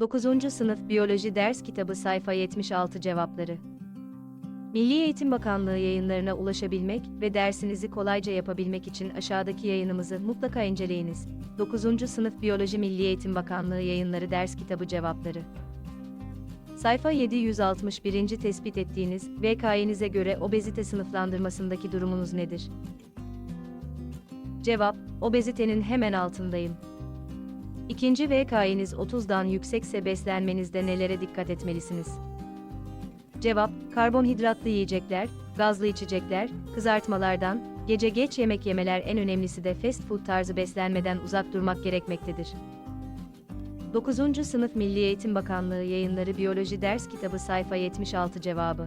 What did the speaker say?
9. Sınıf Biyoloji Ders Kitabı Sayfa 76 Cevapları Milli Eğitim Bakanlığı yayınlarına ulaşabilmek ve dersinizi kolayca yapabilmek için aşağıdaki yayınımızı mutlaka inceleyiniz. 9. Sınıf Biyoloji Milli Eğitim Bakanlığı Yayınları Ders Kitabı Cevapları Sayfa 761. tespit ettiğiniz VK'nize göre obezite sınıflandırmasındaki durumunuz nedir? Cevap, obezitenin hemen altındayım. İkinci VK'niz 30'dan yüksekse beslenmenizde nelere dikkat etmelisiniz? Cevap, karbonhidratlı yiyecekler, gazlı içecekler, kızartmalardan, gece geç yemek yemeler en önemlisi de fast food tarzı beslenmeden uzak durmak gerekmektedir. 9. Sınıf Milli Eğitim Bakanlığı Yayınları Biyoloji Ders Kitabı Sayfa 76 Cevabı